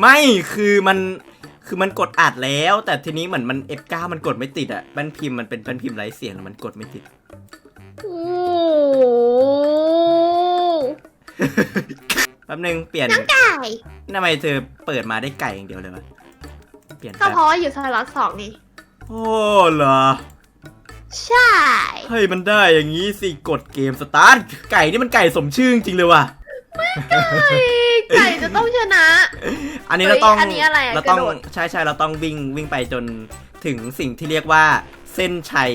ไม่คือมันคือมันกดอัดแล้ว แต่ทีนี้เหมือนมัน F9 มันกดไม่ติดอะแป้นพิมพ์มันเป็นแป้นพิมพ์ไร้เสียงแล้วมันกดไม่ติด โอ้แป๊บนึงเปลี่ยนไก่ทำไมเธอเปิดมาได้ไก่อย่างเดียวเลยวะเปลี่ยนก็แป๊บเพราะว่าอยู่สล็อตสองนี่โอ้เหรอใช่เฮ้ยมันได้อย่างนี้สิกดเกมสตาร์ทไก่นี่มันไก่สมชื่อจริงๆเลยว่ะเฮ้ย ไก่จะต้องชนะ อันนี้เราต้องเฮ้ยอันนี้อะไรอะเราต้องกระโดดใช่ใช่เราต้องวิ่งวิ่งไปจนถึงสิ่งที่เรียกว่าเส้นชัย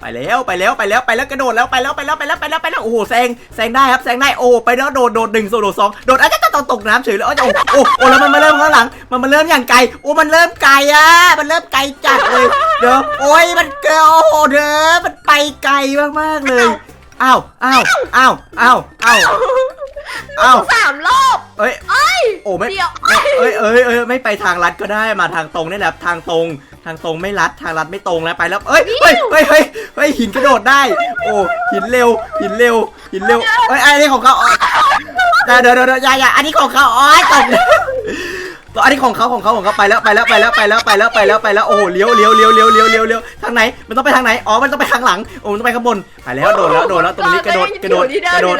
ไปแล้วไปแล้วไปแล้วไปแล้วกระโดดแล้วไปแล้วไปแล้วไปแล้วไปแล้วไปแล้วโอ้โหแซงแซงได้ครับแซงได้โอ้ไปแล้วโดดโดดหนึ่งโดดสองโดดอาจจะต้องตกน้ำเฉยเลยโอ้โหโอ้โอ้แล้วมันมาเริ่มข้างหลัง มันมาเริ่มอย่างไกลโอ้มันเริ่มไกลอะมันเริ่มไกลจัดเลยเดี๋ยวโอ้ยมันเกลียวโอ้โหเด้อมันไปไกลมากๆเลย อ้าวอ้าวอ้าวอ้าวอ้าวอ้าวสามรอบเอ้ยโอ้ไม่เดี๋ยวไม่เอ้ยเอ้ยเอ้ยไม่ไปทางลัดก็ได้มาทางตรงนี่แหละทางตรง ทางตรงไม่ลัดทางลัดไม่ตรงแล้วไปแล้วเอ้ยเฮ้ยเฮ้ยเฮ้ยเฮ้ยหินกระโดดได้ โอ้หินเร็ว หินเร็วหินเร็วเอ้ยอันนี้ของเขาอ๋อเดี๋ยวเดี๋ยวเดี๋ยวอย่าอย่าอันนี้ของเขาอ๋อตกตัว อันนี้ของเขาของเขาของเขาไปแล้วไปแล้วไปแล้วไปแล้วไปแล้วไปแล้วไปแล้วโอ้โหเลี้ยวเลี้ยวเลี้ยวเลี้ยวเลี้ยวเลี้ยวเลี้ยวทางไหนมันต้องไปทางไหนอ๋อมันต้องไปทางหลังโอ้มันต้องไปข้างบนไปแล้วโดดแล้วโดดแล้วตรงนี้กระโดดกระโดดกระโดด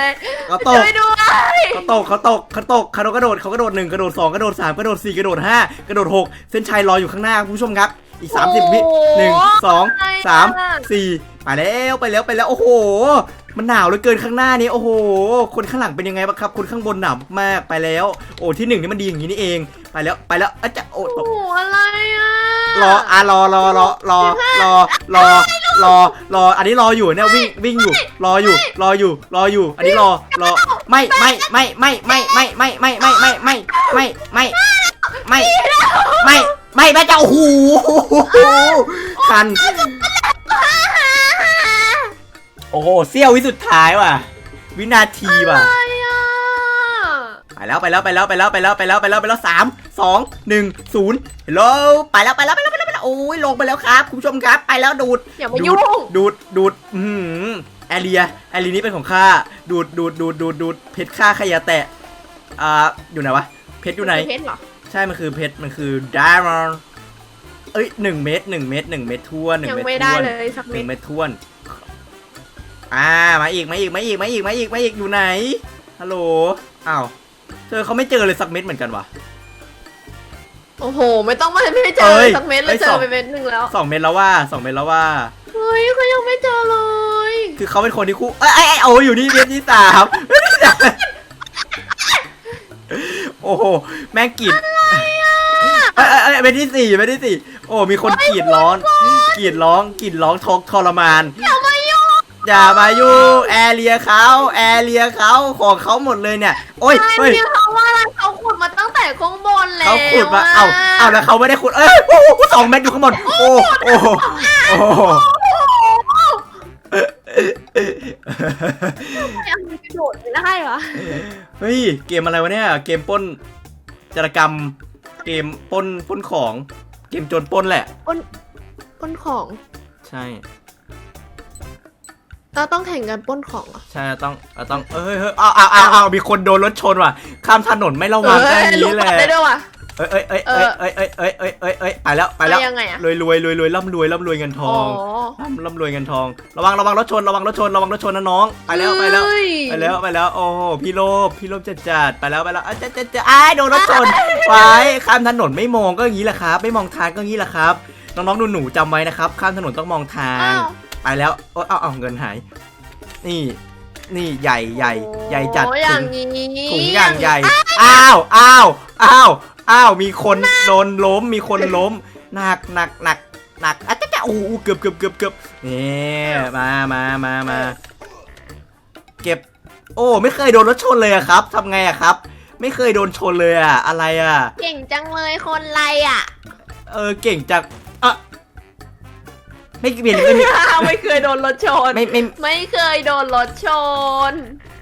เขาตกช่วยด้วยเขาตกเขาตกเขาตกเขากระโดดเขากระโดดหนึ่งกระโดดสองกระโดดสามกระโดดสี่กระโดดห้ากระโดดหกเส้นชัยรออยู่ข้างหน้าคุณผู้ชมครับ อีก30วิหนึ่งสองสามสี่ไปแล้วไปแล้วไปแล้วโอ้โหมันหนาวเหลือเกินข้างหน้านี้โอ้โห คนข้างหลังเป็นยังไงบ้างครับ คนข้างบนหนาวมากไปแล้ว โอ้ที่หนึ่งนี่มันดีอย่างนี้นี่เอง ไปแล้วไปแล้วอาจจะโอ้ตโอ้กโหอะไรอะรออะรอรอรอรอรอรอรอรออันนี้รออยู่เนี่ยวิ่งวิ่งอยู่ รออยู่รออยู่รออยู่ อันนี้รอรอไม่ไม่ไม่ไม่ไม่ไม่ไม่ไม่ไม่ไม่ไม่ไม่ไม่ไม่ไม่ไม่แม่จะโอ้โหคัน โอ้โหเสี้ยววิสุดท้ายว่ะ วินาทีว่ะ อะไรอะไป แล้วไปแล้วไปแล้วไปแล้วไปแล้วไปแล้วไปแล้วไปแล้วสามสองหนึ่งศูนย์ฮัลโหลไปแล้วไปแล้วไปแล้วไปแล้วไปแล้วโอ้ยลงไปแล้วครับคุณผู้ชมครับไปแล้วดูดอย่ามาดูยุ่ดงดูดดูดอืมแอเรียแอเรียนี้เป็นของข้าดูดดูดดูดดูดดูดเพชรข้าขยะแตะอ่าอยู่ไหนวะเพชรอยู่ไหนเพชรเหรอใช่มันคือเพชรมันคือดาร์มอนเอ้ยหนึ่งเม็ดหนึ่งเม็ดหนึ่งเม็ดทวนหนึ่งยังเม็ดไม่ทได้วนเลยสักหเม็นึ่ดงเม็ดทวนอ่ามาอีกมาอีกมาอีกมาอีกมาอีกมาอีกอยู่ไหนฮัลโหลอ้าว เธอเขาไม่เจอเลยสักเม็ดเหมือนกันวะ โอ้โห ไม่ต้องมาไม่เจเอ้อยสักเม็ดเลเอ้ยยเจสออง ไปเม็ดหนึ่งแล้วสองเม็ดแล้วว่าสองเม็ดแล้วว่า เฮ้ยเขายังไม่เจอเลยคือเขาเป็นคนที่คู่เอ้ยเอ้ยเอ้ยโอ้ยอยู่นี่เม็ดที่สามเม็ดที่สามโอ้โหแม่งกรีดเอ้ยเอ้ยเอ้ยเม็ดที่สี่เม็ดที่สี่โอ้มีคนกรีดร้อนกรีดร้องกรีดร้องทกทรมาน อย่ามายุ่งอย่ามายุ่งแอร์เรียเขาแอร์เรียเขาของเขาหมดเลยเนี่ย โอ้ยใช่เฮ้ย เนี่ยเขาว่าอะไรเขาขุดมาตั้งแต่ข้างบนแล้วเขาขุดมา เอ้า เอ้าแล้วเขาไม่ได้ขุด เอ้ยโอ้โหสองเม็ดอยู่ข้างบน โอ้โอ้โอ้ยังไม่กระโดดไม่ได้เหรอเฮ้ย เกมอะไรวะเนี่ย เกมปล้นจารกรรม เกมปล้นปล้นของ เกมโจรปล้นแหละปล้นของ ใช่ เราต้องแข่งกันปล้นของเหรอ ใช่ต้องต้องเอ้ยเฮ้ยอ้าวอ้าวอ้าวอ้าวมีคนโดนรถชนว่ะ ข้ามถนนไม่ระวังแค่เอ้ยนี้แหละได้ด้วยว่ะ เอ้ยเอ้ยเอ้ยเอ้ยเอ้ยเอ้ยเอ้ยเอ้ยเอ้ยเอ้ยไปแล้วไปแล้วไปยังไงอะ รวยรวยรวยรวยร่ำรวยร่ำรวยเงินทอ๋ออง ร่ำร่ำรวยเงินทอง ระวังระวังรถชนระวังรถชนระวังรถชนนะน้อง ไปแล้วไปแล้ว เฮ้ยไปแล้วไปแล้วโอ้โหพี่โลภพี่โลภจัดจัดไปแล้วไปแล้วอะจะจะจะอ้ายโดนรถชนไว้ข้ามถนนไม่มองก็อย่างนี้แหละครับ ไม่มองทางก็อย่างนี้แหละครับน้องๆหนูๆจำไว้นะครับ ข้ามถนนต้องมองทาง อ้าว ไปแล้วโอ้เอาเอาเงินหาย นี่ นี่ใหญ่ใหญ่ใหญ่จัดโอ้อถุย่างงนี้ถุงอย่างใหญ่อ้าวอ้าวอ้าวอ้าวมีคนโดนล้มมีคนล้มหนักหนักหนักหนักอะจ๊ะจ๊ะโอ้โหเกือบเกือบเกือบเกือบนี่มามามามาเก็บ โอ้ไม่เคยโดนรถชนเลยอะครับทำไงอะครับ ไม่เคยโดนชนเลยอะอะไรอะ เก่งจังเลยคนไรอะ เออเก่งจากอะ ไม่เปลี่ยนไม่มีไม่เคยโดนรถชน ไม่ไม่ไม่เคยโดนรถชน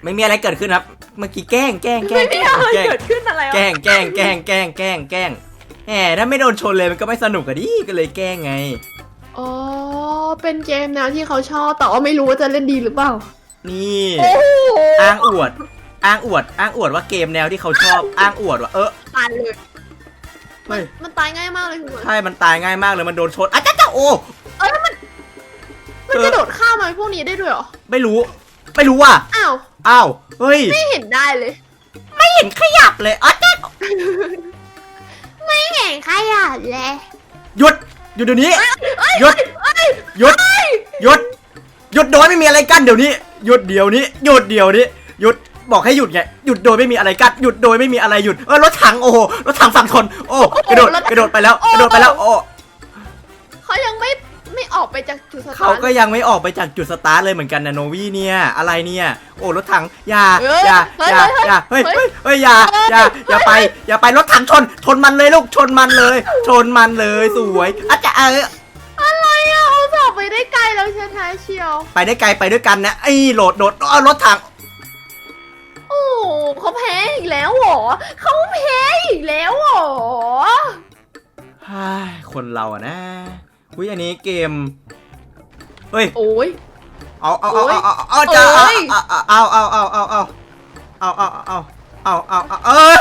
ไม่มีอะไรเกิดขึ้นครับ เมื่อกี้แกล้งแกล้งแกล้ไม่งมีแกล้งอะไรแกล้งเกิดขึ้นอะไรวะแกล้งแกล้งแกล้งแกล้งแกล้งแกล้งแหมถ้าไม่โดนชนเลยมันก็ไม่สนุกอะดิก็เลยแกล้งไงอ๋อเป็นเกมแนวที่เขาชอบแต่ว่าไม่รู้ว่าจะเล่นดีหรือเปล่า นี่โอ้โหอ้างอวด อ้างอวด อ้างอวดว่าเกมแนวที่เขาชอบ อ้างอวดว่าเออผ่านเลยเฮ้ยมันตายง่ายมากเลยคุณบอลใช่ มันตายง่ายมากเลย มันโดนชนอะจ้าจ้าโอ้เอ้ยมันมันกระโดดข้ามมาพวกนี้ได้ด้วยเหรอ ไม่รู้ ไม่รู้ว่ะ อ้าว อ้าว เฮ้ย ไม่เห็นได้เลย ไม่เห็นขยับเลยอะจ้าไม่เห็นขยับเลยหยุด หยุดเดี๋ยวนี้ หยุดเอ้ยหยุด หยุด หยุดโดยไม่มีอะไรกั้นเดี๋ยวนี้ หยุดเดี๋ยวนี้ หยุดเดี๋ยวนี้ หยุด บอกให้หยุดไง หยุดโดยไม่มีอะไรกั้น หยุดโดยไม่มีอะไรหยุด เออรถถังโอ้โหรถถังฝั่งทน โอ้ กระโดด กระโดดไปแล้ว กระโดดไปแล้ว โอ้เขายังไม่ ไม่ออกไปจากจุดสตาร์ท เขาก็ยังไม่ออกไปจากจุดสตาร์ทเลยเหมือนกันนะโนวี่เนี่ย อะไรเนี่ย โอ้รถถังอย่าเฮ้ยอย่าเฮ้ยอย่าเฮ้ยอย่าเฮ้ยเฮ้เฮ้ยยเฮ้ยอย่าอย่าเฮ้ยอย่าไป อย่าไปรถถังชน ชนมันเลยลูกชนมันเลย ชนมันเลยสวยอาจจะเอออะไรอะเอาสอบไปได้ไกลแล้วเชียวแท้เชียว ไปได้ไกลไปด้วยกันนะไอ้โหลดโดดเอารถถัง โอ้เขาแพ้อีกแล้วเหรอเขาแพ้อีกแล้วเหรอเฮ้ยคนเราอะนะ อุ้ยอันนี้เกมเฮ้ย โอ้ย เอาเอาเอาโอ้ยเอาเอาเอาจะโอ้ยเอาเอาเอาเอาเอาเอาเอาเอาเอาเอาเอาเอาเออ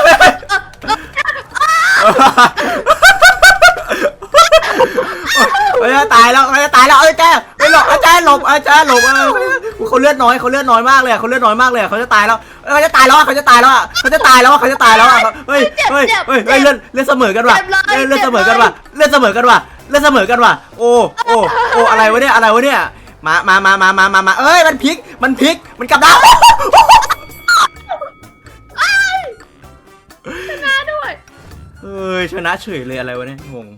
เฮ้ยตายแล้วเฮ้ยตายแล้วเอ้ยแจ้เฮ้ยหลบอาจารย์หลบอาจารย์หลบเออเขาเลือดน้อยเขาเลือดน้อยมากเลยเขาเลือดน้อยมากเลยเขาจะตายแล้วเขาจะตายแล้วเขาจะตายแล้วเขาจะตายแล้วเขาจะตายแล้วเฮ้ยเฮ้ยเฮ้ยเฮ้ยเลือดเลือดเสมอกันว่ะเลือดเสมอกันว่ะเลือดเสมอกันว่ะ เลือดเสมอกันว่ะ โอ้โอ้โอ้อะไรวะเนี่ยอะไรวะเนี่ยมามามามามามามาเอ้ยมันพลิกมันพลิกมันกลับด้านชนะด้วยเฮ้ยชนะเฉยเลยอะไรวะเนี่ยงง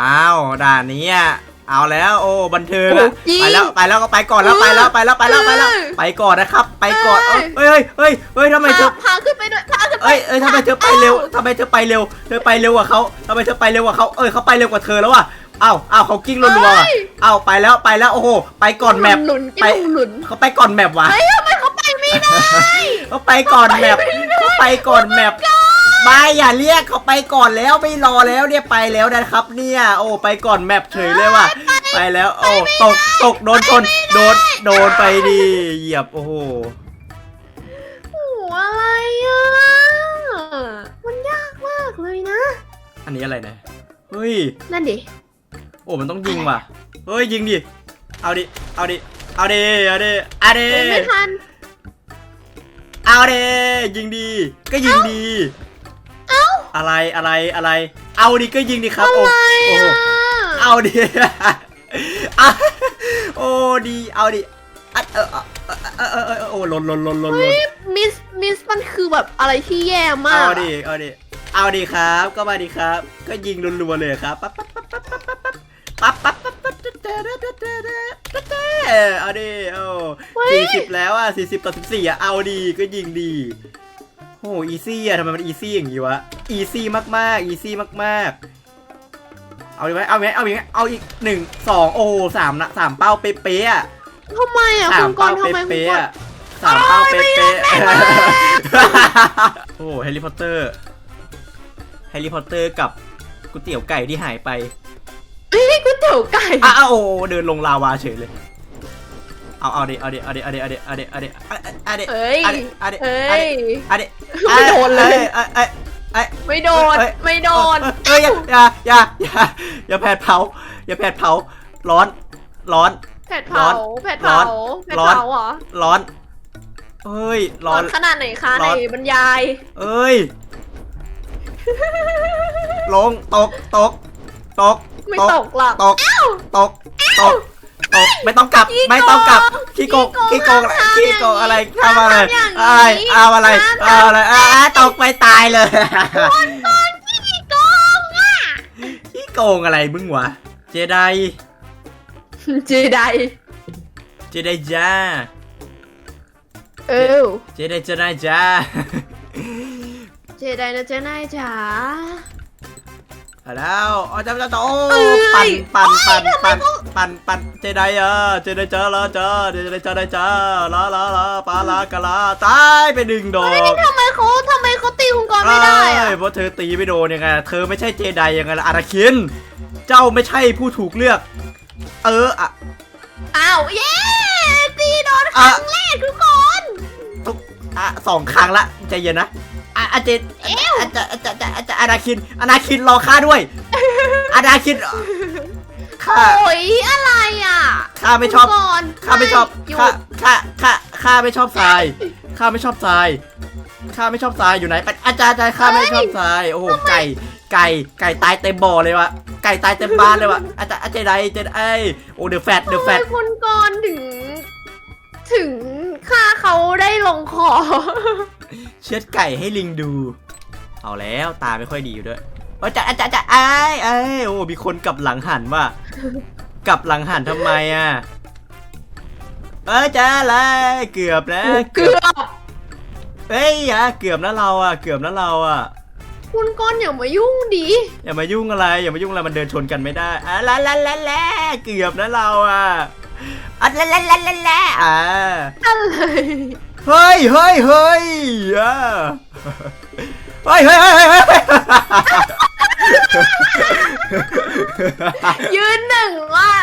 อ้าวด่านนี้อะ เอาแล้วโอ้บันเทิงอะโอ้จริงไปแล้วไปแล้วก็ไปก่อนแล้วไปแล้วไปแล้วไปแล้วไปแล้ว เออไปก่อนนะครับ ไปก่อนเอ้ยเอ้ยเฮ้ยเฮ้ยเฮ้ยทำไมพาเธอพาขึ้นไปด้วยพาขึ้นไปเอ้ยเอ้ยทำไมเธอไปเร็วทำไมเธอไปเร็ว เธอไปเร็วกว่าเขาทำไมเธอไปเร็วกว่าเขาเอ้ยเขาไปเร็วกว่าเธอแล้วอะอ้าวอ้าวเขากิ้งรัวๆอะอ้าวไปแล้วไปแล้วโอ้โหไปก่อนแมปหลุนไปไปหลุนเขาไปก่อนแมปว่ะเฮ้ยทำไมเขาไปไม่ได้เขาไปก่อนแมปเขาไปก่อนแมป ไม่อย่าเรียกเขาไปก่อนแล้วไม่รอแล้วเนี่ยไปแล้วนะครับเนี่ยโอ้ไปก่อนแมปเฉยเลยว่ะไปแล้วโอ้ตกตกโดนชนโดนโดนไปดีเหยียบโอ้โหโอ้โหอะไรอะ มันยากมากเลยนะ อันนี้อะไรนะเฮ้ยนั่นดิ โอ้มันต้องยิงว่ะเฮ้ยยิงดิเอาดิเอาดิเอาดิเอาดิเอาดิเฮ้ยไม่ทันเอาดิยิงดี ก็ยิงดี อะไรอะไรอะไร เอาดิก็ยิงดิครับโอ้อะไรโอ้อะเอาดิเอาโอ้ดีเอาดิอะเออเออเออเออเออเออโอ้หล่นหล่นหล่นหล่นหล่นมิสมิสมันคือแบบอะไรที่แย่มากเอาดิเอาดิเอาดิครับ ก็มาดิครับ ก็ยิงรัวๆเลยครับปั๊บปั๊บปั๊บปั๊บปั๊บปั๊บปั๊บปั๊บปั๊บปั๊บปั๊บเอาดิโอ้สี่สิบแล้วอะสี่สิบต่อสิบสี่อะเอาดีก็ยิงดีโอ้อีซี่อะทำไมมันอีซี่อย่างงี้วะ อีซี่มากๆ อีซี่มากๆ เอาดีไหมเอาไหมเอาอีกไหมเอาอีกหนึ่งสองโอ้สามนะสามเป้าเป๊ะๆอะทำไมอะสาคุมณกเป้ารณ์ทำไมคุณเป๊ะกๆร อะณ์สามเป้าเป๊ะโอ้ยไม่ๆโอ้แฮร์รี่พอตเตอร์แฮร์รี่พอตเตอร์กับก๋วยเตี๋ยวไก่ที่หายไปเฮ้ยก๋วยเตี๋ยวไก่อ้าวโอ้เดินลงลาวาเฉยเลย เอาเอาดิเอาดิเอาดิเอาดิเอาดิเอาดิเอาดิเอาดิเฮ้ยเอาดิเอาดิ เฮ้เอายดิเอาดิไม่โดนเลย เอ้ยเอ้ย เอ้ยไม่โดน เอ้ย ไม่โดน เอ้ยอย่าอย่าอย่าอย่าอย่าแผดเผา อย่าแผดเผา ร้อน ร้อน แผดร้เผาอนแผดร้เผาอนแผดร้อน เผาเหรอร้อน เอ้ย ร้ร้ออน นขนาดไหนคะร้ในอน บรรยาย เอ้ย ลง ตก ตก ตก ไม่ตกหรอกตก ตก ตก ตก ไม่ต้องกลับขี้โกงไม่ต้องกลับขี้โกงขี้ ขี้โกโกงงอะไรห้ามขี้โกงอะไรห้ามทำอะไรทำอย่างนี้ไอ้เอาอะไรห้ามเอาอะไรอ่าตกไปตายเลยขี้โกงอะขี้โกงอะไรมึงวะเจไดเจไดเจไดจ้าเออเจไดเจไดจ้าเจไดนะเจนายจ๋าเอาแล้วอ๋อจำจำโอ้เอ้ยปั่นปั่นปั่นโอ้ยปั่นทำไมเขา ปั่นปั่นเจไดเอะเจไดเจ้าละจ้าเจไดเจ้าได้จ้าลาลาลาปลาลากะลาตายไปดึงโดอกทำไมเขาทำไมเขาตีคุณกรณ์ไม่ได้อะเพราะเธอตีไม่โดนยังไงเธอไม่ใช่เจไดยังไงล่ะอาราคิน เจ้าไม่ใช่ผู้ถูกเลือก เอออะอ้าวเย้ตีโดนครั้งแรกทุกคนทุกอะสองครั้งละใจเย็นนะออะอาเจนอาจจะอาจจะอาจจะอาจจะอนาคินอานาคินรอข้าด้วยอานาคิน ข้า โอ้ยอะไรอะข้าไม่ชอบก่อนข้าไม่ชอบ หยุข้า ดข้า ข้า ข้าไม่ชอบทราย ข้าไม่ชอบทราย ข้าไม่ชอบทรายอยู่ไหนไปอาจารย์อาจารย์ข้าไม่ชอบทราย โอ้โห ไก่ ไก่ ไก่ตายเต็มบ่อเลยวะไก่ตายเต็มบ้านเลยวะอาจารย์อาจารย์ใดเจนไอยโอ้เดอะแฟตเดอะแฟทำไมตคุณก่อนถึง ถึงฆ่าเขาได้ลงคอ เชือดไก่ให้ลิงดู เอาแล้วตาไม่ค่อยดีอยู่ด้วย อาจารย์อาจารย์อาจารย์ไอ้ไอ้ยโอ้มีคนกลับหลังหันว่ะกลับหลังหันทำไมอะเอ้ยจ้าอะไรเกือบนะเกือบเฮ้ยอย่าเกือบนะเราอะเกือบนะเราอะคุณก่อนอย่ามายุ่งดิอย่ามายุ่งอะไรอย่ามายุ่งอะไรมันเดินชนกันไม่ได้อะละละละละเกือบนะเราอะอะละละละละละอะอะไรเฮ้ยเฮ้ยเฮ้ยอะเฮ้ยเฮ้ยเฮ้ยเฮ้ยเฮ้ย ยืนหนึ่งว่ะ